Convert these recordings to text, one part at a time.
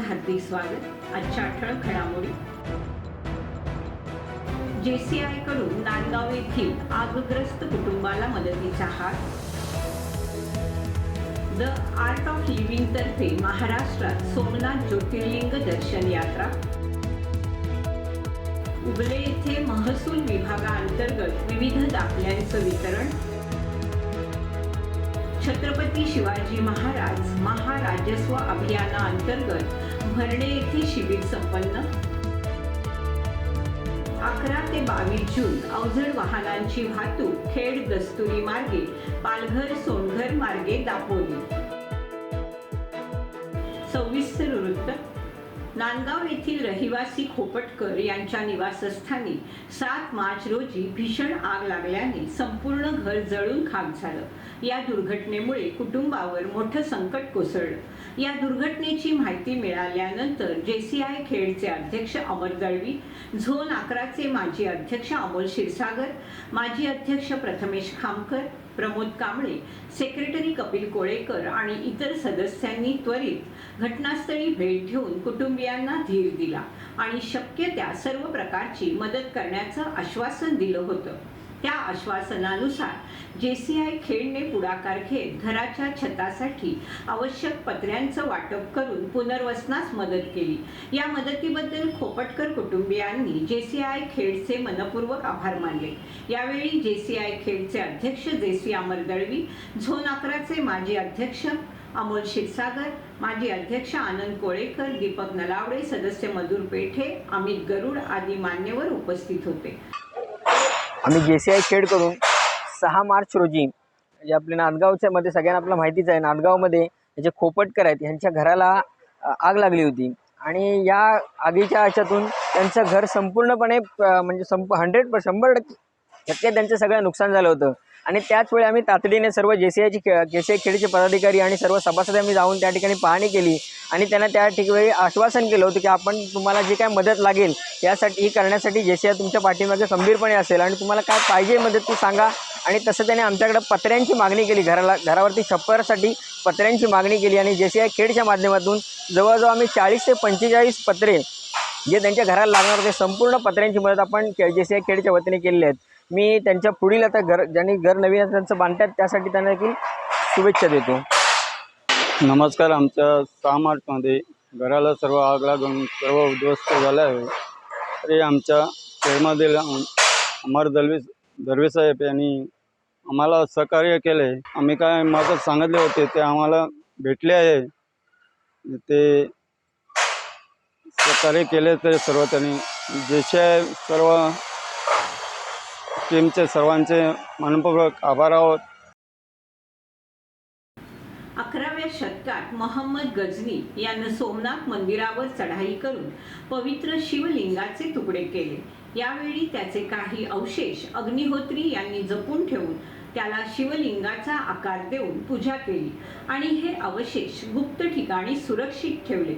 हार्दिक स्वागत. आजच्या ठळक घडामोडी. जेसीआयकडून नांदगाव येथील आगग्रस्त कुटुंबाला मदतीचा हात. द आर्ट ऑफ लिव्हिंग तर्फे महाराष्ट्रात सोमनाथ ज्योतिर्लिंग दर्शन यात्रा. उगले येथे महसूल विभागाअंतर्गत विविध दाखल्यांचं वितरण. छत्रपती शिवाजी महाराज महाराजस्व अभियानाअंतर्गत भरणे येथे शिबिर संपन्न. अकरा ते बावीस जून अवजड वाहनांची वाहतूक खेड दस्तुरी मार्गे पालघर सोनघर मार्गे दापोली. सविस्तर वृत्त. नांदगाव येथील रहिवासी खोपटकर यांच्या निवासस्थानी सात मार्च रोजी भीषण आग लागल्याने संपूर्ण घर जळून खाक झालं. या दुर्घटनेमुळे कुटुंबावर मोठं संकट कोसळलं. या दुर्घटनेची माहिती मिळाल्यानंतर जेसीआय खेडचे अध्यक्ष अमर दळवी झोन अकराचे माजी अध्यक्ष अमोल क्षीरसागर माजी अध्यक्ष प्रथमेश खामकर प्रमोद कांबळे सेक्रेटरी कपिल कोळेकर आणि इतर सदस्यांनी त्वरित घटनास्थळी भेट घेऊन कुटुंबियांना धीर दिला आणि शक्य त्या सर्व प्रकारची मदत करण्याचं आश्वासन दिलं होतं. त्या आश्वासनानुसार जेसीआय खेडने पुढाकार घेत घराच्या छतासाठी आवश्यक पत्र्यांचं वाटप करून पुनर्वसनास मदत केली. या मदतीबद्दल खोपटकर कुटुंबियांनी जेसीआय खेडचे मनपूर्वक आभार मानले. यावेळी जेसीआय खेडचे अध्यक्ष जेसी अमर दळवी झोन अकराचे माजी अध्यक्ष अमोल क्षीरसागर माजी अध्यक्ष आनंद कोळेकर दीपक नलावडे सदस्य मधुर पेठे अमित गरुड आदी मान्यवर उपस्थित होते. आम्ही जे सी आय खेडकडून सहा मार्च रोजी जे आपल्या नांदगावच्या मध्ये सगळ्यांना आपल्याला माहितीच आहे नांदगावमध्ये जे खोपटकर आहेत यांच्या घराला आग लागली होती. आणि या आगीच्या ह्याच्यातून त्यांचं घर संपूर्णपणे म्हणजे संप हंड्रेड शंभर टक्के टक्के त्यांचं सगळं नुकसान झालं होतं. आणि त्याच वेळी आम्ही तातडीने सर्व जे सी आयची जे सी आय खेडचे पदाधिकारी आणि सर्व सभासद आम्ही जाऊन त्या ठिकाणी पाहणी केली. आणि त्यांना त्या ठिकाणी आश्वासन केलं होतं की आपण तुम्हाला जी काय मदत लागेल यासाठी ही करण्यासाठी जे सी आय तुमच्या पाठीमागे खंबीरपणे असेल आणि तुम्हाला काय पाहिजे मदत ती सांगा. आणि तसं त्याने आमच्याकडे पत्र्यांची मागणी केली घराला घरावरती छप्परसाठी पत्र्यांची मागणी केली आणि जे सी आय खेडच्या माध्यमातून जवळजवळ आम्ही चाळीस ते पंचेचाळीस पत्रे जे त्यांच्या घराला लागणार होते संपूर्ण पत्र्यांची मदत आपण जे सी आय खेडच्या वतीने केलेली आहेत. मी त्यांच्या पुढील आता घर ज्यांनी घर नवीन त्यांचं बांधतात त्यासाठी त्यांना देखील शुभेच्छा देतो. नमस्कार आमच्या सहा मार्चमध्ये घराला सर्व आग लागून सर्व उद्ध्वस्त झाला आहे. तरी आमच्या खेळमधील अमर दलवी दर्वे साहेब यांनी आम्हाला सहकार्य केले. आम्ही काय माझं सांगितले होते ते आम्हाला भेटले आहे. ते सहकार्य केले ते सर्व त्यांनी. जसे सर्व टीमचे सर्वांचे मनपूर्वक आभार आहोत. अकराव्या शतकात मोहम्मद गजनी यानं सोमनाथ मंदिरावर चढाई करून पवित्र शिवलिंगाचे तुकडे केले. यावेळी त्याचे काही अवशेष अग्निहोत्री यांनी जपून ठेवून त्याला शिवलिंगाचा आकार देऊन पूजा केली आणि हे अवशेष गुप्त ठिकाणी सुरक्षित ठेवले.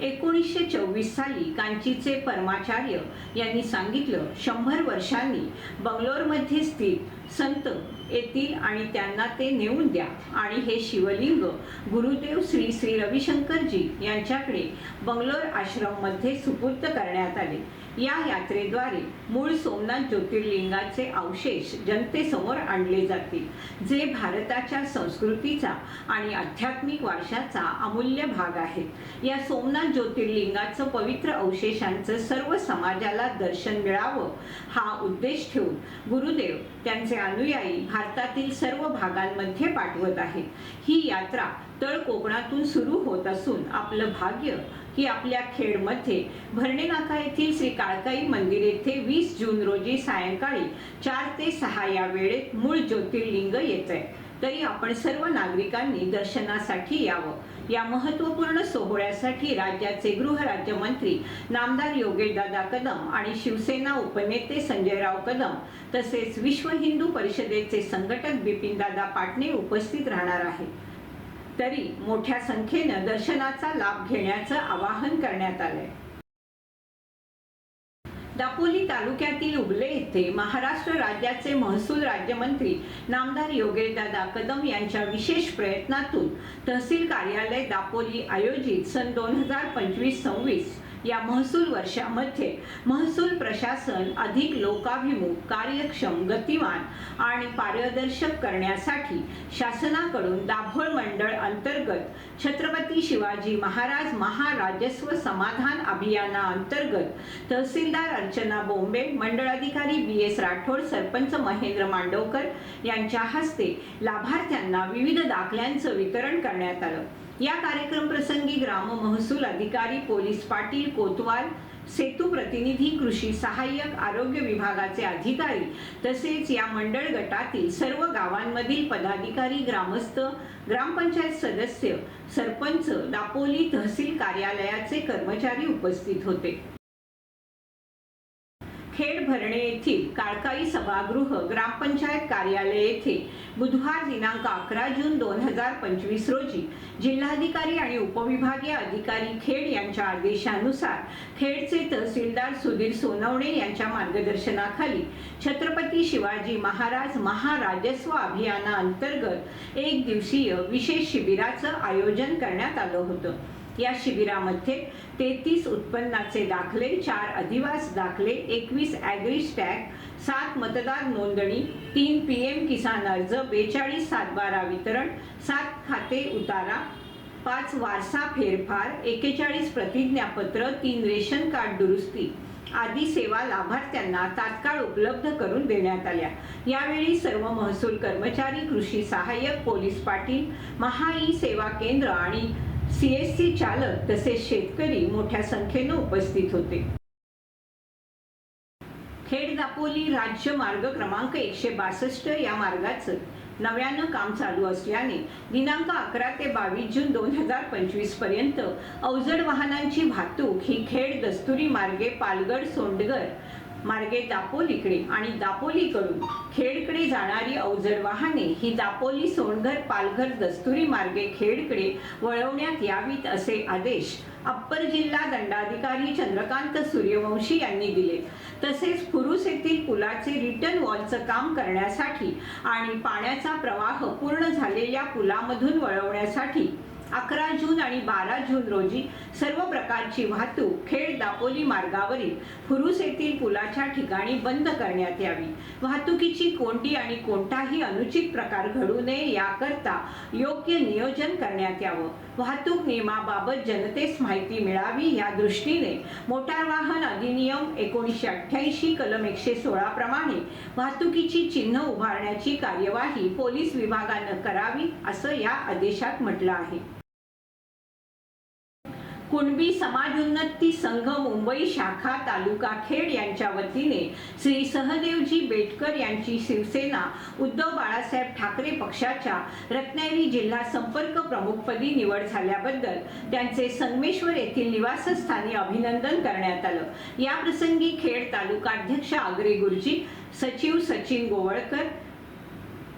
एकोणीसशे चोवीस साली कांचीचे परमाचार्य यांनी सांगितलं शंभर वर्षांनी बंगलोरमध्ये स्थित संत येतील आणि त्यांना ते नेऊन द्या. आणि हे शिवलिंग गुरुदेव श्री श्री रविशंकरजी यांच्याकडे बंगलोर आश्रममध्ये सुपूर्द करण्यात आले. या यात्रेद्वारे मूळ सोमनाथ ज्योतिर्लिंगाचे अवशेष जनतेसमोर आणले जातील जे भारताच्या संस्कृतीचा आणि आध्यात्मिक वारशाचा अमूल्य भाग आहेत. या सोमनाथ ज्योतिर्लिंगाचं पवित्र अवशेषांचं सर्व समाजाला दर्शन मिळावं हा उद्देश ठेवून गुरुदेव त्यांचे अनुयायी भारतातील सर्व भागांमध्ये पाठवत आहेत. ही यात्रा तळ कोकणातून सुरू होत असून आपलं भाग्य की आपल्या खेडमध्ये भरणेनाका येथील श्री काळकाई मंदिर येथे वीस जून रोजी सायंकाळी चार ते सहा या वेळेत मूळ ज्योतिर्लिंग येत आहे तरी आपण सर्व नागरिकांनी दर्शनासाठी यावं. या महत्त्वपूर्ण सोहळ्यासाठी राज्याचे गृहराज्यमंत्री नामदार योगेशदादा कदम आणि शिवसेना उपनेते संजयराव कदम तसेच विश्व हिंदू परिषदेचे संघटक बिपिनदादा पाटणे उपस्थित राहणार आहेत. तरी मोठ्या संख्येनं दर्शनाचा लाभ घेण्याचं आवाहन करण्यात आलंय. दापोली तालुक्यातील उगले येथे महाराष्ट्र राज्याचे महसूल राज्यमंत्री नामदार योगेशदादा कदम यांच्या विशेष प्रयत्नातून तहसील कार्यालय दापोली आयोजित सन दोन हजार पंचवीस सव्वीस या महसूल वर्षामध्ये महसूल प्रशासन अधिक लोकाभिमुख कार्यक्षम गतिमान आणि पारदर्शक करण्यासाठी शासनाकडून दाभोळ मंडळ अंतर्गत छत्रपती शिवाजी महाराज महाराजस्व समाधान अभियाना अंतर्गत तहसीलदार अर्चना बोंबे मंडळाधिकारी बी एस राठोड सरपंच महेंद्र मांडवकर यांच्या हस्ते लाभार्थ्यांना विविध दाखल्यांचं वितरण करण्यात आलं. या कार्यक्रम प्रसंगी ग्राम महसूल अधिकारी पोलीस पाटील कोतवाल सेतू प्रतिनिधी कृषी सहाय्यक आरोग्य विभागाचे अधिकारी तसेच या मंडळ गटातील सर्व गावांमधील पदाधिकारी ग्रामस्थ ग्रामपंचायत सदस्य सरपंच दापोली तहसील कार्यालयाचे कर्मचारी उपस्थित होते. खेड भरणे येथील काळकाई सभागृह ग्रामपंचायत कार्यालय येथे बुधवार दिनांक अकरा जून दोन हजार पंचवीस रोजी जिल्हाधिकारी आणि उपविभागीय अधिकारी खेड यांच्या आदेशानुसार खेडचे तहसीलदार सुधीर सोनवणे यांच्या मार्गदर्शनाखाली छत्रपती शिवाजी महाराज महाराजस्व अभियानाअंतर्गत एक दिवसीय विशेष शिबिराचं आयोजन करण्यात आलं होतं. या शिबिरामध्ये तेहतीस उत्पन्नाचे दाखले चार अधिवास दाखले एकवीस ॲग्री स्टॅग सात मतदार नोंदणी तीन पी एम किसान अर्ज बेचाळीस सातबारा वितरण सात खाते उतारा पाच वारसा फेरफार एकेचाळीस प्रतिज्ञापत्र तीन रेशन कार्ड दुरुस्ती आदी सेवा लाभार्थ्यांना तात्काळ उपलब्ध करून देण्यात आल्या. यावेळी सर्व महसूल कर्मचारी कृषी सहाय्यक पोलीस पाटील महा ई सेवा केंद्र आणि सीएससी चालक तसेच शेतकरी मोठ्या संख्येनं उपस्थित होते. खेड दापोली राज्य मार्ग क्रमांक एकशे बासष्ट या मार्गाचं नव्यानं काम चालू असल्याने दिनांक अकरा ते बावीस जून दोन हजार पंचवीसपर्यंत अवजड वाहनांची वाहतूक ही खेड दस्तुरी मार्गे पालगड सोंडगर मार्गे दापोलीकडे आणि दापोलीकडून खेडकडे जाणारी अवजड वाहने ही दापोली सोनघर पालघर दस्तुरी मार्गे खेडकडे वळवण्यात यावीत असे आदेश अप्पर जिल्हा दंडाधिकारी चंद्रकांत सूर्यवंशी यांनी दिले. तसेच फुरुस येथील पुलाचे रिटर्न वॉलचं काम करण्यासाठी आणि पाण्याचा प्रवाह पूर्ण झालेल्या पुलामधून वळवण्यासाठी अकरा जून आणि बारा जून रोजी सर्व प्रकारची वाहतूक खेड दापोली मार्गावरील फुरुस येथील पुलाच्या ठिकाणी बंद करण्यात यावी. वाहतुकीची कोंडी आणि कोणताही अनुचित प्रकार घडू नये याकरता योग्य नियोजन करण्यात यावं. वाहतूक नियमाबाबत जनतेस माहिती मिळावी या दृष्टीने मोटार वाहन अधिनियम एकोणीसशे अठ्ठ्याऐंशी कलम एकशे सोळा प्रमाणे वाहतुकीची चिन्ह उभारण्याची कार्यवाही पोलीस विभागानं करावी असं या आदेशात म्हटलं आहे. कुणबी समाजोन्नती संघ मुंबई शाखा तालुका खेड यांच्या वतीने श्री सहदेवजी बेटकर यांची शिवसेना उद्धव बाळासाहेब ठाकरे पक्षाच्या रत्नागिरी जिल्हा संपर्क प्रमुखपदी निवड झाल्याबद्दल त्यांचे संगमेश्वर येथील निवासस्थानी अभिनंदन करण्यात आलं. या प्रसंगी खेड तालुका अध्यक्ष आग्रे गुरुजी सचिव सचिन गोवळकर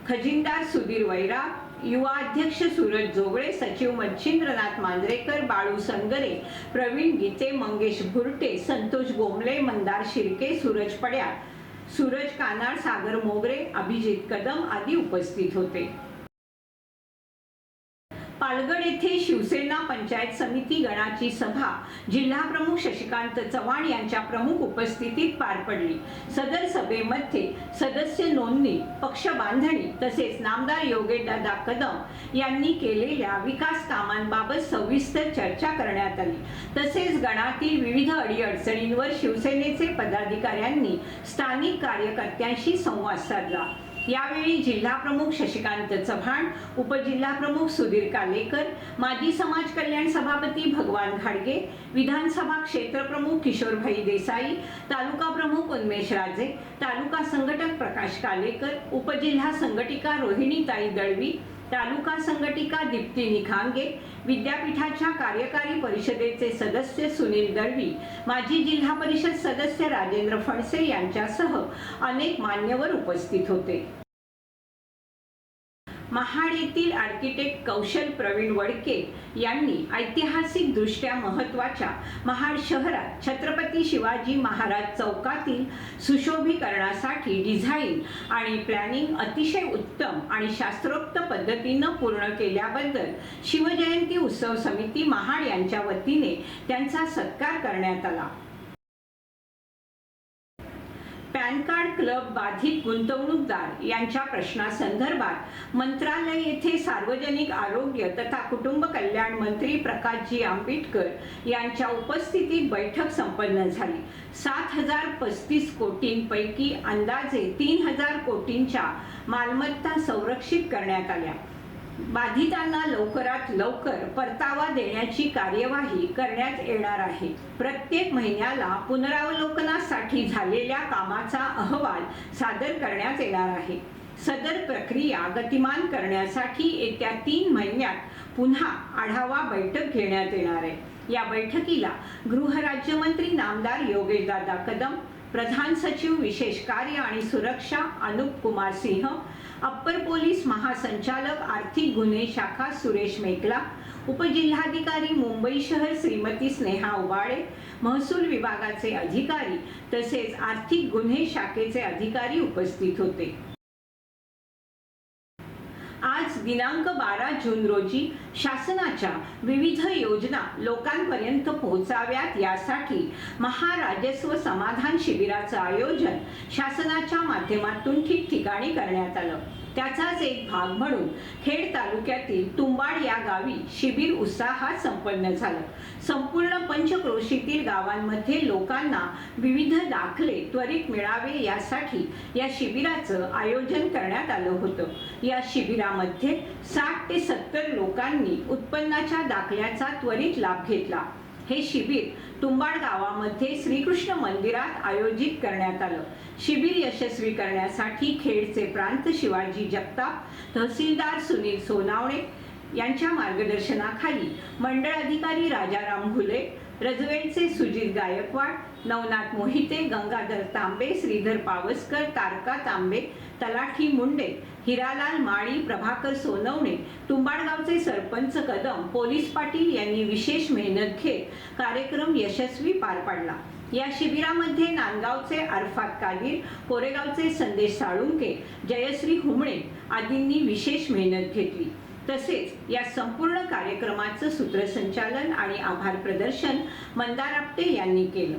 खजिनदार सुधीर वैरा युवा अध्यक्ष सूरज जोगळे सचिव मच्छिंद्रनाथ मांजरेकर बाळू संगरे प्रवीण गीते मंगेश भुरटे संतोष गोमले मंदार शिर्के सूरज पड्या सूरज कानाड सागर मोगरे अभिजित कदम आदी उपस्थित होते. पालगड येथे शिवसेना पंचायत समिती गणाची सभा. जिल्हा प्रमुख शशिकांत चव्हाण यांच्या प्रमुख उपस्थितीत पार पडली. सदर सभेमध्ये सदस्य नोंदणी पक्ष बांधणी तसेच नामदार योगेशदादा कदम यांनी केलेल्या विकास कामांबाबत सविस्तर चर्चा करण्यात आली. तसेच गणातील विविध अडीअडचणींवर शिवसेनेचे पदाधिकाऱ्यांनी स्थानिक कार्यकर्त्यांशी संवाद साधला. यावेळी जिल्हा प्रमुख शशिकांत चव्हाण उपजिल्हा प्रमुख सुधीर कालेकर माजी समाज कल्याण सभापती भगवान घाडगे विधानसभा क्षेत्र प्रमुख किशोरभाई देसाई तालुका प्रमुख उन्मेश राजे तालुका संघटक प्रकाश कालेकर उपजिल्हा संघटिका रोहिणीताई दळवी तालुका संघटिका दीप्ती निखांगे विद्यापीठाच्या कार्यकारी परिषदेचे सदस्य सुनील दळवी माजी जिल्हा परिषद सदस्य राजेंद्र फणसे यांच्यासह अनेक मान्यवर उपस्थित होते. महाड येथील आर्किटेक्ट कौशल प्रवीण वडके यांनी ऐतिहासिक दृष्ट्या महत्त्वाच्या महाड शहरात छत्रपती शिवाजी महाराज चौकातील सुशोभीकरणासाठी डिझाईन आणि प्लॅनिंग अतिशय उत्तम आणि शास्त्रोक्त पद्धतीनं पूर्ण केल्याबद्दल शिवजयंती उत्सव समिती महाड यांच्या वतीने त्यांचा सत्कार करण्यात आला. पॅन कार्ड क्लब बाधित गुंतवणूकदार यांच्या प्रश्नासंदर्भात मंत्रालय येथे सार्वजनिक आरोग्य तथा कुटुंब कल्याण मंत्री प्रकाशजी आंबेडकर यांच्या उपस्थितीत बैठक संपन्न झाली. सात हजार पस्तीस कोटींपैकी अंदाजे तीन हजार कोटींच्या मालमत्ता संरक्षित करण्यात आल्या. बाधितांना लवकरात लवकर परतावा देण्याची कार्यवाही करण्यात येणार आहे. प्रत्येक महिन्याला पुनरावलोकनासाठी झालेल्या कामाचा अहवाल सादर करण्यात येणार आहे. सदर प्रक्रिया गतिमान करण्यासाठी येत्या तीन महिन्यात पुन्हा आढावा बैठक घेण्यात येणार आहे. या बैठकीला गृहराज्यमंत्री नामदार योगेशदादा कदम प्रधान सचिव विशेष कार्य आणि सुरक्षा अनुप कुमार सिंह अप्पर पोलीस महासंचालक आर्थिक गुन्हे शाखा सुरेश मेकला उपजिल्हाधिकारी मुंबई शहर श्रीमती स्नेहा उबाळे महसूल विभागाचे अधिकारी तसेच आर्थिक गुन्हे शाखेचे अधिकारी उपस्थित होते. दिनांक बारा जून रोजी शासनाच्या विविध योजना लोकांपर्यंत पोहोचाव्यात यासाठी महाराजस्व समाधान शिबिराचं आयोजन शासनाच्या माध्यमातून ठिकठिकाणी करण्यात आलं. त्याचाच एक भाग म्हणून खेड तालुक्यातील तुंबाड या गावी शिबिर उत्साहात संपन्न झालं. संपूर्ण पंचक्रोशीतील गावांमध्ये लोकांना विविध दाखले त्वरित मिळावे यासाठी या शिबिराचं आयोजन करण्यात आलं होतं. या शिबिरामध्ये साठ ते सत्तर लोकांनी उत्पन्नाच्या दाखल्याचा त्वरित लाभ घेतला. हे शिबिर तुंबाड गावामध्ये श्रीकृष्ण मंदिरात आयोजित करण्यात आलं. शिबिर यशस्वी करण्यासाठी खेडचे प्रांत शिवाजी जगताप तहसीलदार सुनील सोनावणे यांच्या मार्गदर्शनाखाली मंडळ अधिकारी राजाराम घुले रजवेंचे सुजित गायकवाड नवनाथ मोहिते गंगाधर तांबे श्रीधर पावसकर तारका तांबे तलाठी मुंडे हिरालाल माळी प्रभाकर सोनवणे तुंबाडगावचे सरपंच कदम पोलीस पाटील यांनी विशेष मेहनत घेत कार्यक्रम यशस्वी पार पाडला. या शिबिरामध्ये नांदगावचे अरफात कागीर कोरेगावचे संदेश साळुंके जयश्री हुमणे आदींनी विशेष मेहनत घेतली. तसेच या संपूर्ण कार्यक्रमाचं सूत्रसंचालन आणि आभार प्रदर्शन मंदार आपटे यांनी केलं.